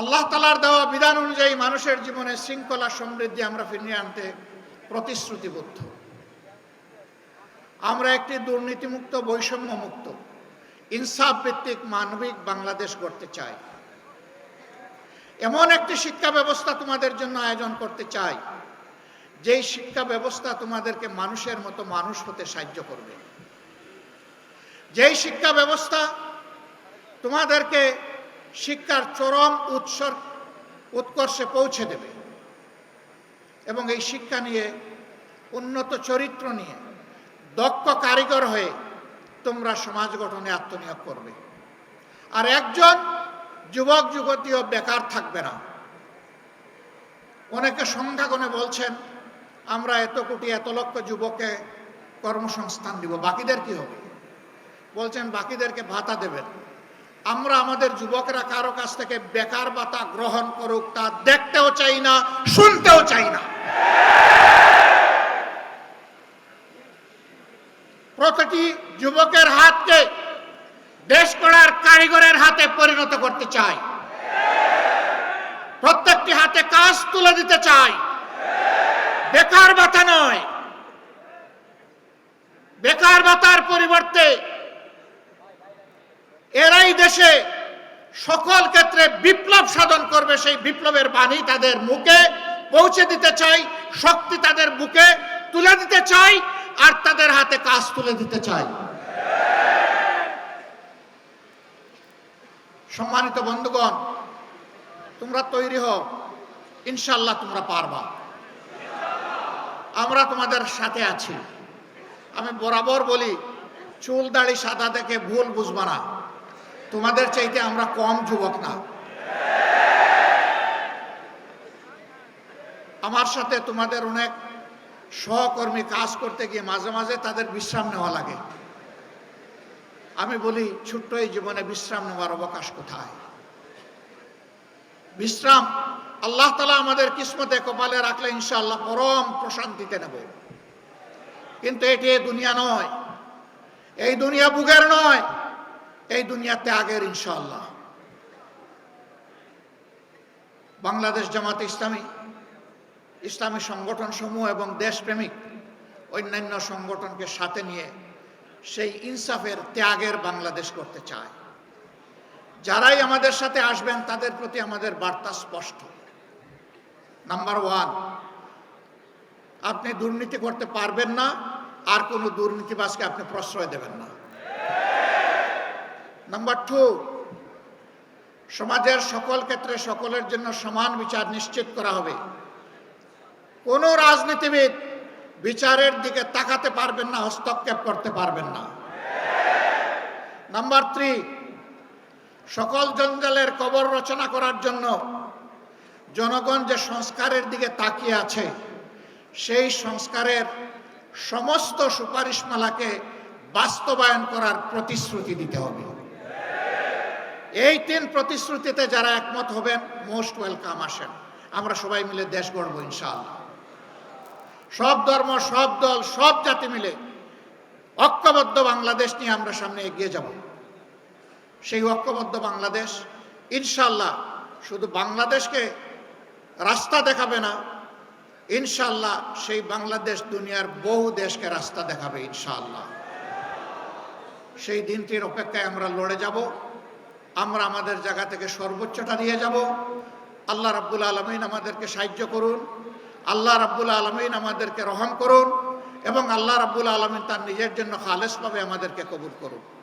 আল্লাহ তালার দেওয়া বিধান অনুযায়ী মানুষের জীবনে শৃঙ্খলা সমৃদ্ধি আমরা ফিরিয়ে আনতে প্রতিশ্রুতিবদ্ধ। আমরা একটি দুর্নীতিমুক্ত, বৈষম্যমুক্ত ইনসাফ ভিত্তিক মানবিক বাংলাদেশ গড়তে চাই। এমন একটি শিক্ষা ব্যবস্থা তোমাদের জন্য আয়োজন করতে চাই, যেই শিক্ষা ব্যবস্থা তোমাদেরকে মানুষের মতো মানুষ হতে সাহায্য করবে। যেই শিক্ষা ব্যবস্থা তোমাদেরকে শিক্ষার চরম উৎসর উৎকর্ষে পৌঁছে দেবে। এবং এই শিক্ষা নিয়ে, উন্নত চরিত্র নিয়ে, দক্ষ কারিগর হয়ে তোমরা সমাজ গঠনে আত্মনিয়োগ করবে। আর একজন যুবক যুবতীও বেকার থাকবে না। অনেকে সংখ্যাগণে বলছেন, আমরা এত কোটি, এত লক্ষ যুবককে কর্মসংস্থান দিব, বাকিদের কি হবে? বলছেন, বাকিদেরকে ভাতা দেবেন। আমরা আমাদের যুবকরা কারও কাছ থেকে বেকার ভাতা গ্রহণ করুক তা দেখতেও চাই না, শুনতেও চাই না। প্রতিটি যুবকের হাতকে দেশ গড়ার কারিগরের হাতে পরিণত করতে চাই। প্রত্যেকটি হাতে কাজ তুলে দিতে চাই। বেকার ভাতা নয়। বেকার ভাতার পরিবর্তে এরাই দেশে সকল ক্ষেত্রে বিপ্লব সাধন করবে, সেই বিপ্লবের বাণী তাদের মুখে পৌঁছে দিতে চাই, শক্তি তাদের বুকে তুলে দিতে চাই, আর তাদের হাতে কাজ তুলে দিতে চাই। সম্মানিত বন্ধুগণ, তোমরা তৈরি হও ইনশাল্লাহ তোমরা পারবা। আমরা তোমাদের সাথে আছি। আমি বরাবর বলি, চুল দাড়ি সাদা দেখে ভুল বুঝবা না। তোমাদের চাইতে আমরা কম যুবক না। আমার সাথে তোমাদের অনেক সহকর্মী কাজ করতে গিয়ে মাঝে মাঝে তাদের বিশ্রাম নেওয়া লাগে। আমি বলি, ছোট্ট এই জীবনে বিশ্রাম নেওয়ার অবকাশ কোথায়? বিশ্রাম আল্লাহ তালা আমাদের কিসমতে কপালে রাখলে ইনশাআল্লাহ পরম প্রশান্তিতে নেব। কিন্তু এটি দুনিয়া নয়। এই দুনিয়া বুকের নয়। এই দুনিয়া ত্যাগের ইনশাআল্লাহ। বাংলাদেশ জামাত ইসলামী ইসলামী সংগঠন সমূহ এবং দেশপ্রেমিক অন্যান্য সংগঠনকে সাথে নিয়ে সেই ইনসাফের ত্যাগের বাংলাদেশ করতে চায়। যারাই আমাদের সাথে আসবেন, তাদের প্রতি আমাদের বার্তা স্পষ্ট। নাম্বার ওয়ান আপনি দুর্নীতি করতে পারবেন না, আর কোনো দুর্নীতিবাজকে আপনি প্রশ্রয় দেবেন না। নাম্বার টু সমাজের সকল ক্ষেত্রে সকলের জন্য সমান বিচার নিশ্চিত করা হবে। কোনো রাজনীতিবিদ বিচারের দিকে তাকাতে পারবেন না, হস্তক্ষেপ করতে পারবেন না। নাম্বার থ্রি সকল জঞ্জালের কবর রচনা করার জন্য জনগণ যে সংস্কারের দিকে তাকিয়ে আছে, সেই সংস্কারের সমস্ত সুপারিশমালাকে বাস্তবায়ন করার প্রতিশ্রুতি দিতে হবে। এই তিন প্রতিশ্রুতিতে যারা একমত হবেন মোস্ট ওয়েলকাম আসেন। আমরা সবাই মিলে দেশ গড়ব, ইনশাআল্লাহ। সব ধর্ম, সব দল, সব জাতি মিলে ঐক্যবদ্ধ বাংলাদেশ নিয়ে আমরা সামনে এগিয়ে যাব। সেই ঐক্যবদ্ধ বাংলাদেশ ইনশাল্লাহ শুধু বাংলাদেশকে রাস্তা দেখাবে না ইনশাল্লাহ সেই বাংলাদেশ দুনিয়ার বহু দেশকে রাস্তা দেখাবে ইনশাল্লাহ সেই দিনটির অপেক্ষায় আমরা লড়ে যাব। আমরা আমাদের জায়গা থেকে সর্বোচ্চটা দিয়ে যাব। আল্লাহ রাব্বুল আলমিন আমাদেরকে সাহায্য করুন। আল্লাহ রাব্বুল আলমিন আমাদেরকে রহম করুন এবং আল্লাহ রাব্বুল আলমিন তার নিজের জন্য খালেসভাবে আমাদেরকে কবুল করুন।